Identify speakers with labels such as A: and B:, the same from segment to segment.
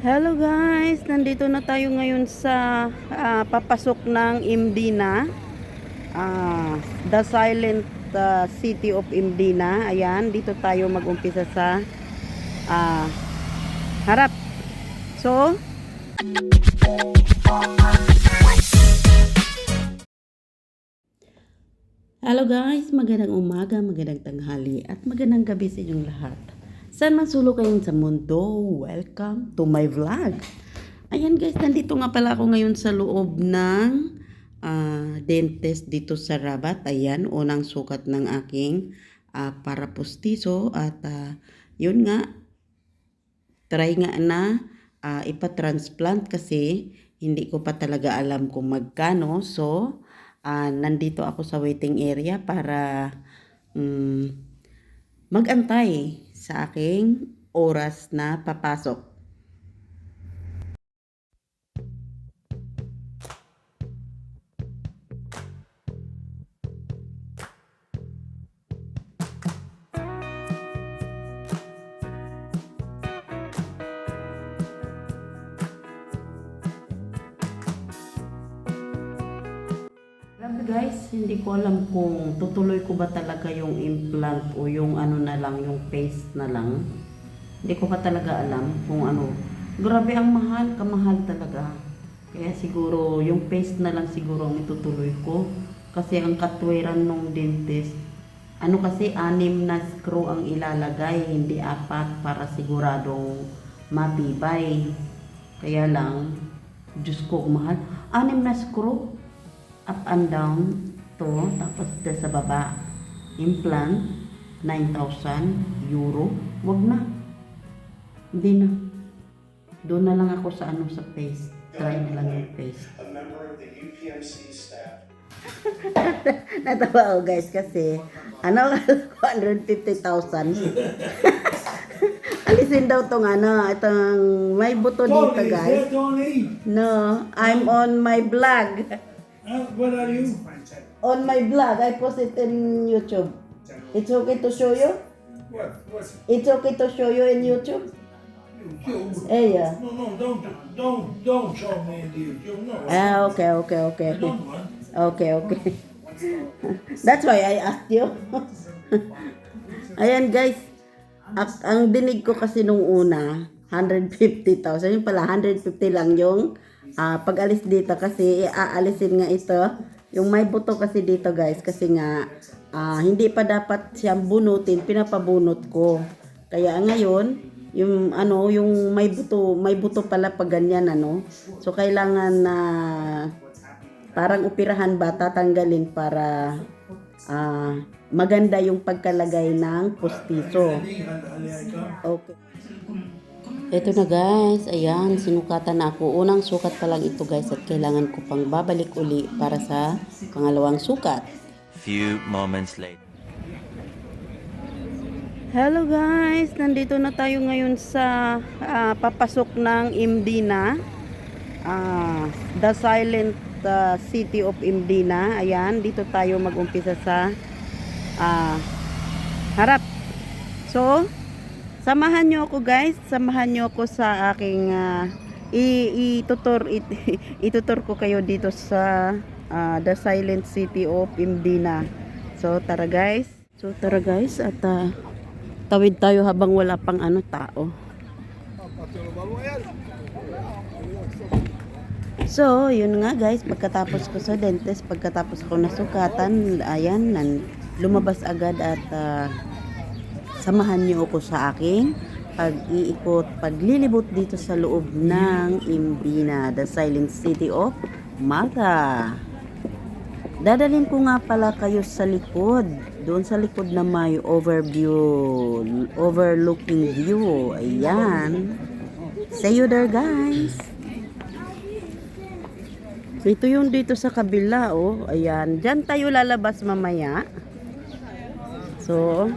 A: Hello guys, nandito na tayo ngayon sa ah, papasok ng Imdina. Ah, the Silent ah, City of Imdina. Ayan, dito tayo mag-umpisa sa ah, harap. So, Hello guys, magandang umaga, magandang tanghali at magandang gabi sa inyong lahat. Saan man sulo kayong sa mundo, welcome to my vlog. Ayan guys, nandito nga pala ako ngayon sa loob ng ah, dentist dito sa Rabat. Ayan, unang sukat ng aking ah, para pustiso at ah, yun nga, try nga na ah, ipa-transplant kasi hindi ko pa talaga alam kung magkano. So, ah, nandito ako sa waiting area para mm, magantay sa aking oras na papasok. Tutuloy ko ba talaga yung implant o yung ano na lang, yung paste na lang. Hindi ko pa talaga alam kung ano. Grabe ang mahal, kamahal talaga. Kaya siguro yung paste na lang siguro ang itutuloy ko. Kasi ang katwiran ng dentist, ano kasi anim na screw ang ilalagay, hindi apat para siguradong matibay. Kaya lang, Diyos ko, mahal. Anim na screw, up and down to, tapos dyan sa baba, implant, 9,000 euro. Wag na. Hindi na. Doon na lang ako sa ano sa face. Try na lang yung face. Natawa ako guys kasi ano 150,000 Alisin daw tong ano, itong may buto dito guys. No, I'm on my blog.
B: Uh, what are you?
A: On my blog, I post it in YouTube. It's okay to show you?
B: What? What's
A: It's okay to show you in YouTube?
B: you?
A: Eh, yeah.
B: No, no, don't, don't, don't show me the YouTube. No,
A: Ah, okay, okay, okay.
B: I don't want.
A: Okay, okay. That's why I asked you. Ayan guys, ak- ang dinig ko kasi nung una, 150,000. Yung pala, 150 lang yung ah, pag-alis dito kasi aalisin nga ito. Yung may buto kasi dito guys kasi nga ah, hindi pa dapat siyang bunutin, pinapabunot ko. Kaya ngayon, yung ano, yung may buto, may buto pala pag ganyan ano. So kailangan na parang upirahan ba tatanggalin para ah, maganda yung pagkalagay ng
B: come.
A: Okay. Ito na guys, ayan, sinukatan na ako. Unang sukat pa lang ito guys at kailangan ko pang babalik uli para sa pangalawang sukat.
C: Few moments later.
A: Hello guys, nandito na tayo ngayon sa ah, papasok ng Imdina. Ah, the Silent ah, City of Imdina. Ayan, dito tayo mag-umpisa sa ah, harap. So, samahan nyo ako guys, samahan nyo ako sa aking ah, i- itutur it, itutur ko kayo dito sa ah, the Silent City of Imdina. So, tara guys. So, tara guys at ah, tawid tayo habang wala pang ano tao. So, yun nga guys, pagkatapos ko sa dentist, pagkatapos ko nasukatan, ayan, lumabas agad at ah, samahan niyo ako sa aking pag-iikot, paglilibot dito sa loob ng Imbina, the silent city of Malta. Dadalhin ko nga pala kayo sa likod. Doon sa likod na may overview, overlooking view. Ayan. See you there guys. Ito yung dito sa kabila, oh. Ayan. Diyan tayo lalabas mamaya. So,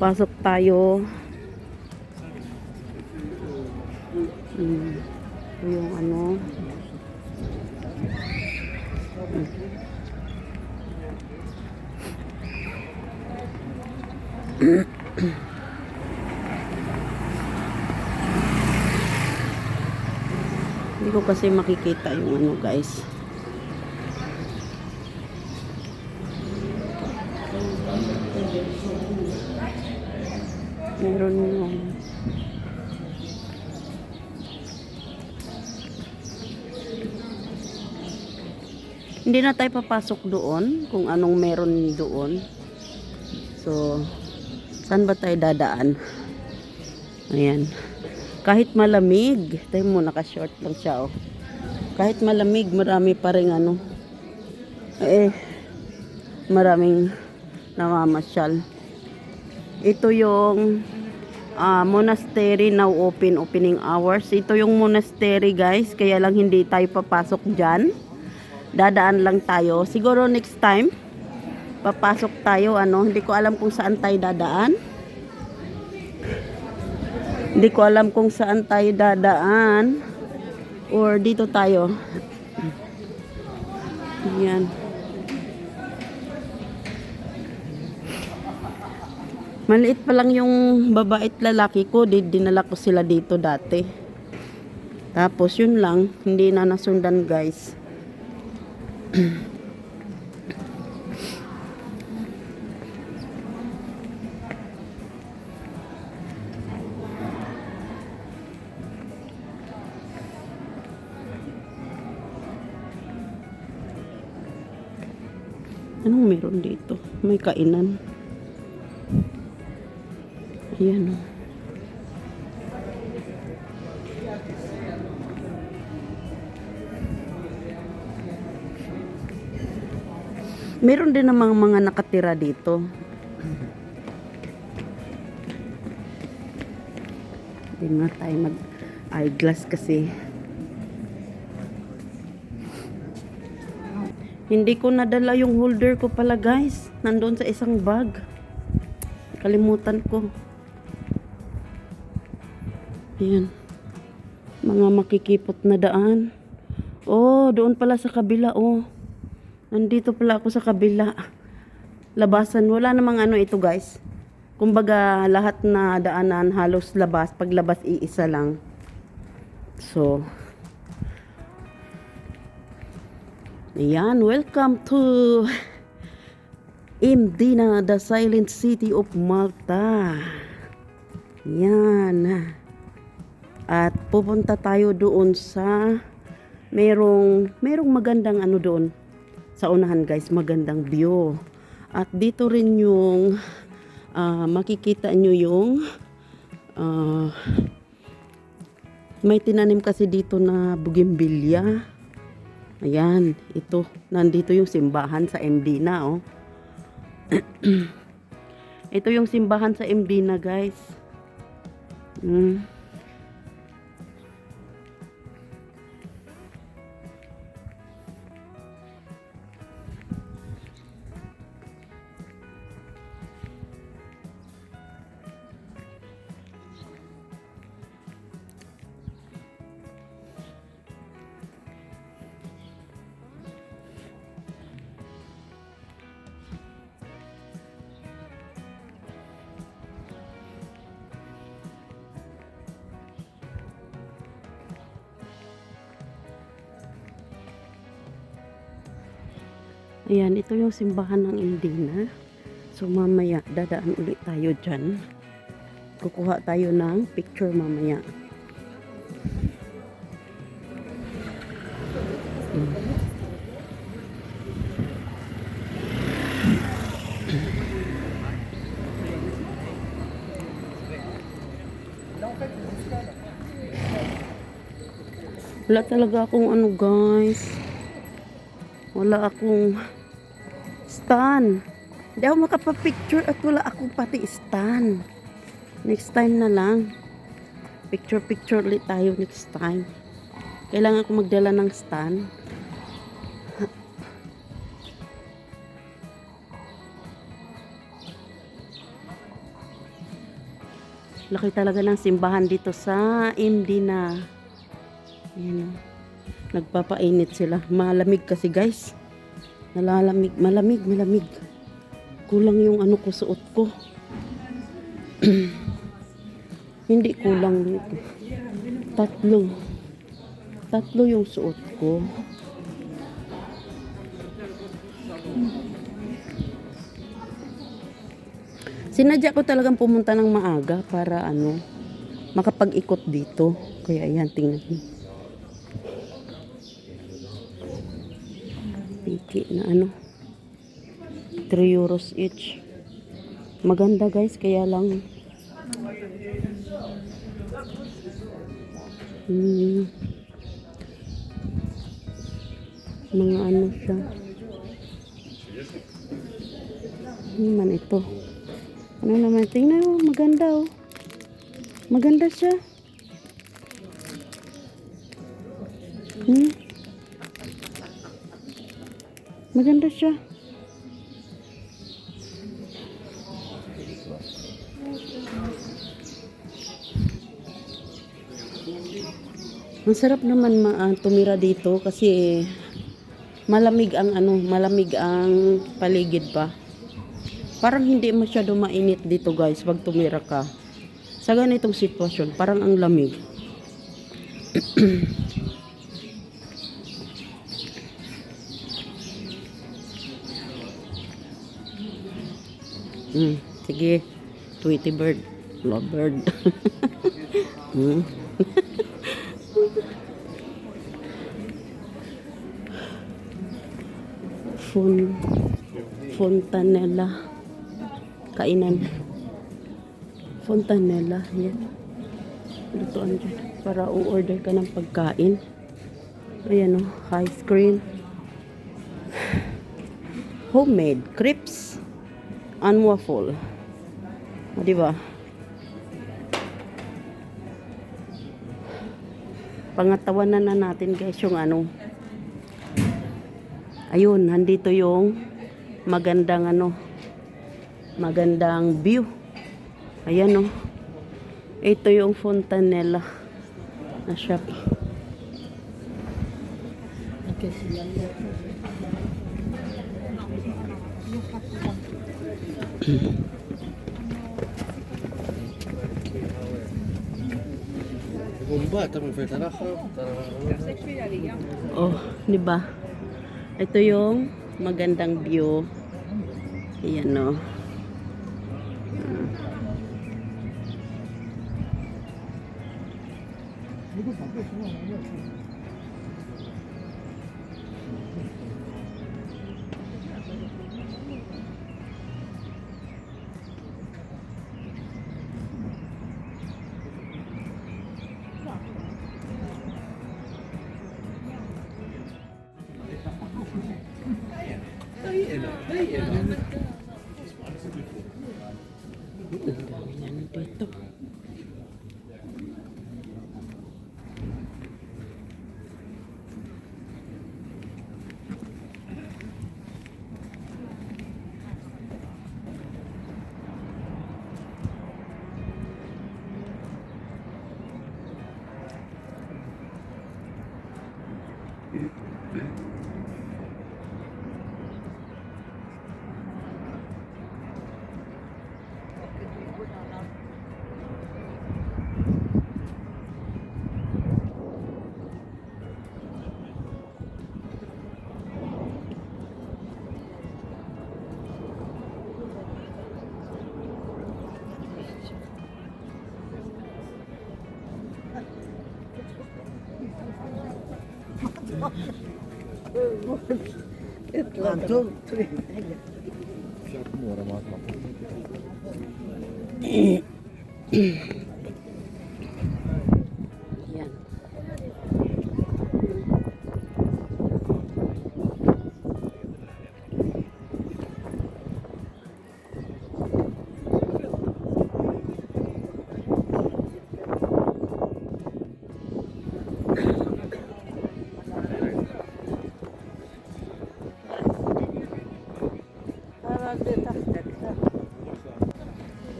A: pasok tayo. Hmm. Yung ano. Hindi ko kasi makikita yung ano guys. Meron yung Hindi na tayo papasok doon kung anong meron doon. So, saan ba tayo dadaan? Ayan. Kahit malamig, tayo mo naka-short lang siya oh. Kahit malamig, marami pa rin ano. Eh, maraming namamasyal. Ito yung ah, monastery now open opening hours. Ito yung monastery guys, kaya lang hindi tayo papasok dyan. Dadaan lang tayo. Siguro next time, papasok tayo ano, hindi ko alam kung saan tayo dadaan. Hindi ko alam kung saan tayo dadaan or dito tayo. Yan. Maliit pa lang yung babae at lalaki ko, di dinala ko sila dito dati. Tapos yun lang, hindi na nasundan guys. Anong meron dito? May kainan. Ayan o. Meron din namang mga nakatira dito. Hindi nga tayo mag eyeglass kasi. Hindi ko nadala yung holder ko pala guys. Nandun sa isang bag. Kalimutan ko. Ayan. Mga makikipot na daan. Oh, doon pala sa kabila oh. Nandito pala ako sa kabila. Labasan. Wala namang ano ito guys. Kumbaga lahat na daanan halos labas. Paglabas iisa lang. So, Ayan, welcome to Imdina, the silent city of Malta. Yan. At pupunta tayo doon sa merong merong magandang ano doon sa unahan guys, magandang view. At dito rin yung ah, makikita nyo yung ah, may tinanim kasi dito na bugimbilya. Ayan, ito. Nandito yung simbahan sa MD na, oh. ito yung simbahan sa MD na, guys. Mm. Ayan, ito yung simbahan ng Indina. So, mamaya, dadaan ulit tayo dyan. Kukuha tayo ng picture mamaya. Wala talaga akong ano guys. Wala akong stand. Hindi ako makapapicture at wala akong pati stand. Next time na lang. Picture-picture ulit tayo next time. Kailangan ko magdala ng stand. Laki talaga ng simbahan dito sa MD na. Ayan. Nagpapainit sila. Malamig kasi guys. Nalalamig. Malamig, malamig. Kulang yung ano ko suot ko. Hindi kulang. Tatlo. Tatlo yung suot ko. Sinadya ko talagang pumunta ng maaga para ano, makapag-ikot dito. Kaya ayan, tingnan niyo. Piki na ano. 3 euros each. Maganda guys, kaya lang. Hmm. Mga ano siya. Ano naman ito? Ano naman? Tingnan mo, maganda oh. Maganda siya. Hmm? Maganda siya. Ang sarap naman ma ah, tumira dito kasi malamig ang ano, malamig ang paligid pa. Parang hindi masyado mainit dito guys pag tumira ka. Sa ganitong sitwasyon, parang ang lamig. Hmm, sige. Tweety bird. Love bird. hmm. Fun, fontanella. Kainan. Fontanella. Yan. Lutuan dyan. Para u-order ka ng pagkain. Ayan o. Ice cream. Homemade. Crepes. And waffle. O, diba? Pangatawanan na natin guys yung ano. Ayun, nandito yung magandang ano, magandang view. Ayan oh. Ito yung fontanella na shop. Okay, sila. Oh, di ba? Ito yung magandang view. Ayan oh. Ang Anton.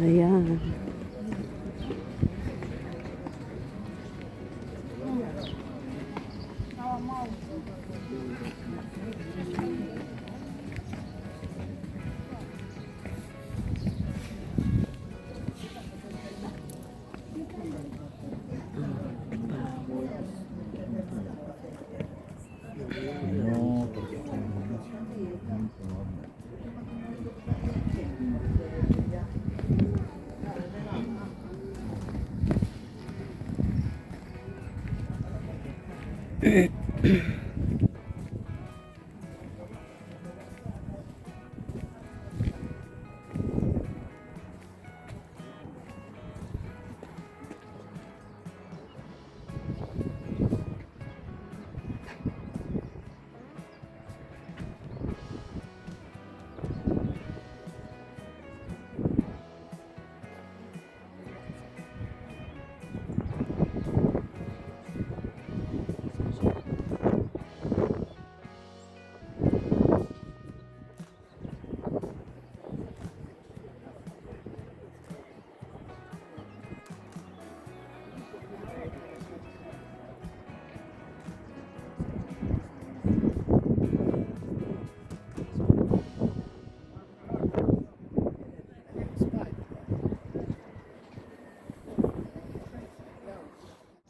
A: Ayan.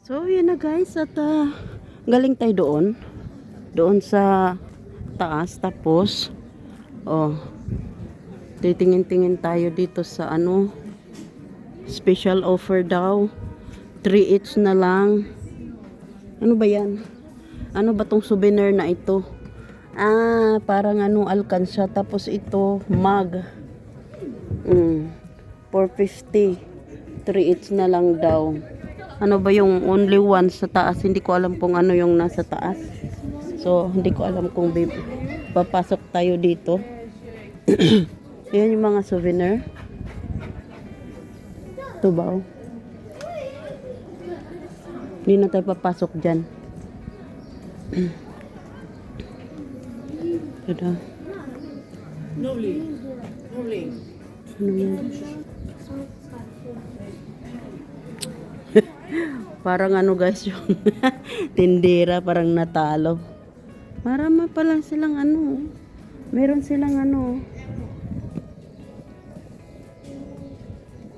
A: So, yun na guys. At ah, galing tayo doon. Doon sa taas. Tapos, oh, titingin-tingin tayo dito sa ano, special offer daw. 3 each na lang. Ano ba yan? Ano ba tong souvenir na ito? Ah, parang ano, alkansya. Tapos ito, mug. Mm, 450. 3 each na lang daw. Ano ba yung only one sa taas? Hindi ko alam kung ano yung nasa taas. So, hindi ko alam kung papasok tayo dito. Ayan yung mga souvenir. Ito ba? oh? Hindi na tayo papasok dyan. Ito.
B: No link. No link.
A: Ano yan? Parang ano guys yung tindera parang natalo. Marama pa lang silang ano. Meron silang ano.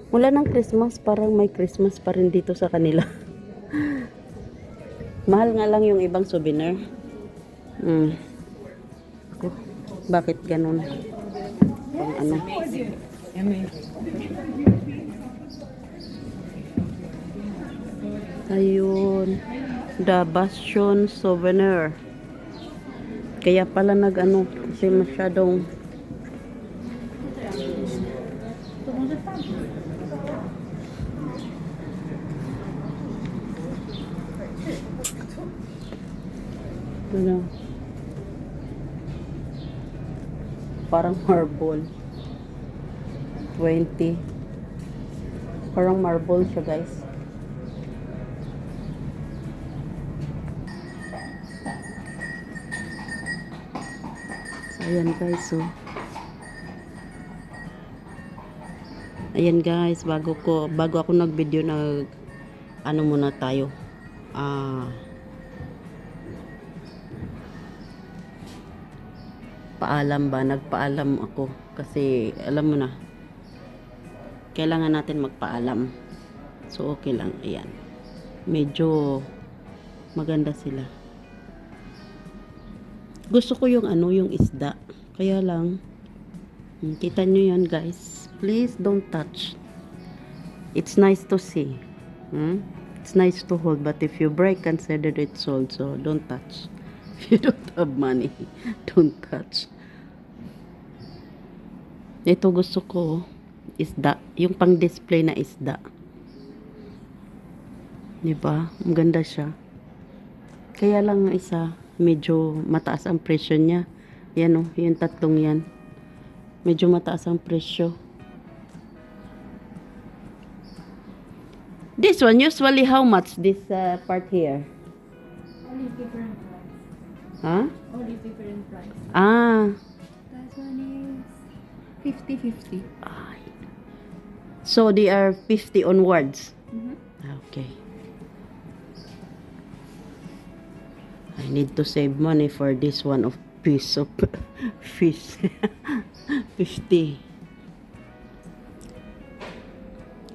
A: Wala ng Christmas, parang may Christmas pa rin dito sa kanila. Mahal nga lang yung ibang souvenir. Ako, bakit ganun? Ano? Ayun. The Bastion Souvenir. Kaya pala nag ano, kasi masyadong ano, parang marble 20 parang marble siya guys ayan guys, so. Ayan guys, bago ko, bago ako nag-video nag, ano muna tayo, ah, paalam ba, nagpaalam ako, kasi, alam mo na, kailangan natin magpaalam. So, okay lang, ayan. Medyo, maganda sila. Gusto ko yung ano, yung isda. Kaya lang, hmm, kita nyo yan guys. Please don't touch. It's nice to see. Hmm? It's nice to hold, but if you break, consider it sold. So don't touch. If you don't have money, don't touch. Ito gusto ko, isda. Yung pang-display na isda. Diba? Ang ganda siya. Kaya lang ang isa, medyo mataas ang presyo niya. Yan o, yung tatlong yan. Medyo mataas ang presyo. This one, usually how much this uh, part here?
D: Only different price.
A: Huh?
D: Only different price.
A: Ah.
D: That one is 50-50.
A: Ay. So they are 50 onwards.
D: Mhm.
A: Okay. I need to save money for this one of piece of fish. 50.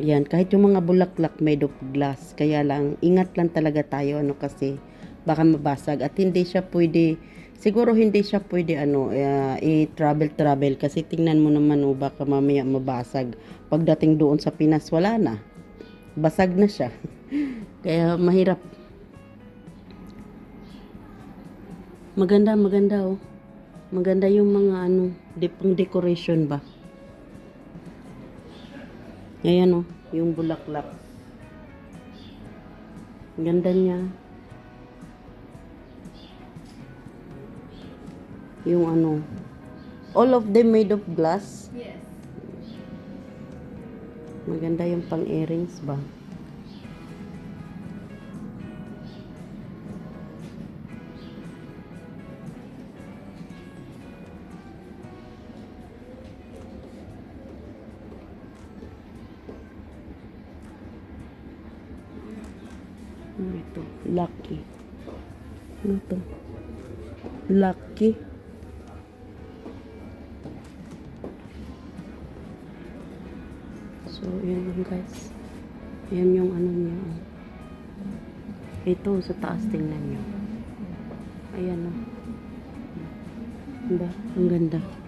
A: Yan, kahit yung mga bulaklak made of glass. Kaya lang, ingat lang talaga tayo ano kasi baka mabasag at hindi siya pwede siguro hindi siya pwede ano uh, i-travel travel kasi tingnan mo naman oh, baka mamaya mabasag pagdating doon sa Pinas wala na basag na siya kaya mahirap Maganda, maganda oh. Maganda yung mga ano, de, pang decoration ba. Ayan oh, yung bulaklak. Ganda niya. Yung ano, all of them made of glass.
D: Yes.
A: Maganda yung pang earrings ba. Ano ito? Lucky. Ano to? Lucky. So, yun lang guys. Yan yung ano niya. oh. Ito, sa taas tingnan niyo. Ayan o. Diba? Ang ganda.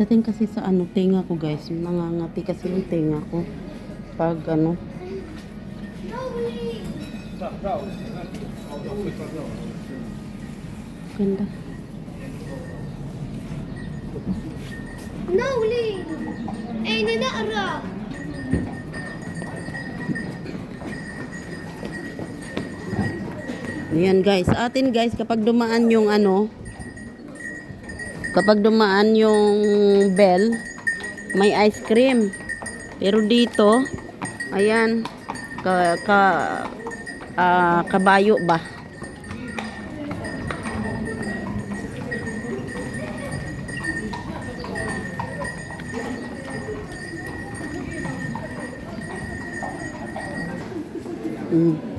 A: Pagdating kasi sa ano, tinga ko guys, nangangati kasi yung tinga ko. Pag ano. Ganda.
E: No, Lee! Eh, nanaarap!
A: Ayan guys, atin guys kapag dumaan yung ano, kapag dumaan yung bell, may ice cream. Pero dito, ayan, ka, ka, ah, kabayo ba? Mm.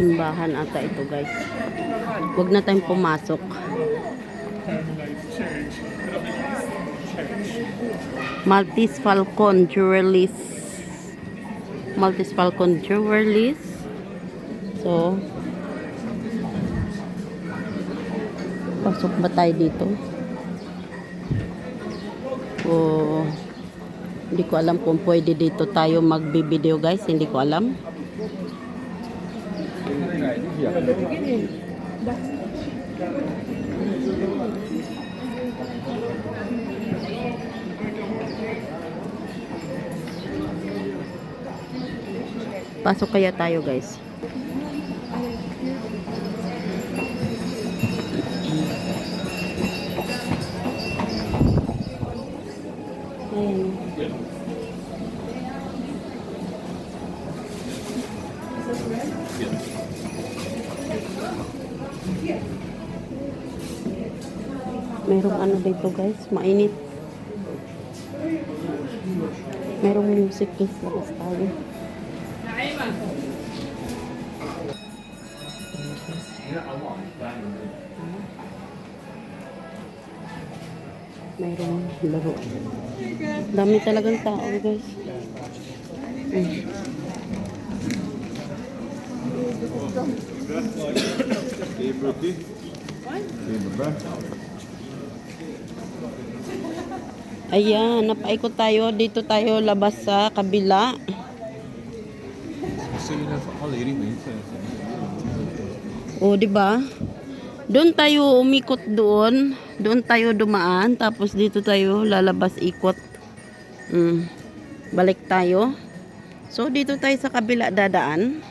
A: Simbahan ata ito guys. Huwag na tayong pumasok. Maltese Falcon Jewelries. Maltese Falcon Jewelries. So, pasok ba tayo dito? O, hindi ko alam kung pwede dito tayo magbi-video guys. Hindi ko alam. Pasok kaya tayo guys. Dito guys, mainit. Merong music guys, labas tayo. Merong laro. Dami talagang tao guys. Mm. Ayan, napaikot tayo. Dito tayo labas sa kabila. O, di ba? Doon tayo umikot doon. Doon tayo dumaan. Tapos dito tayo lalabas ikot. Mm. Balik tayo. So, dito tayo sa kabila dadaan.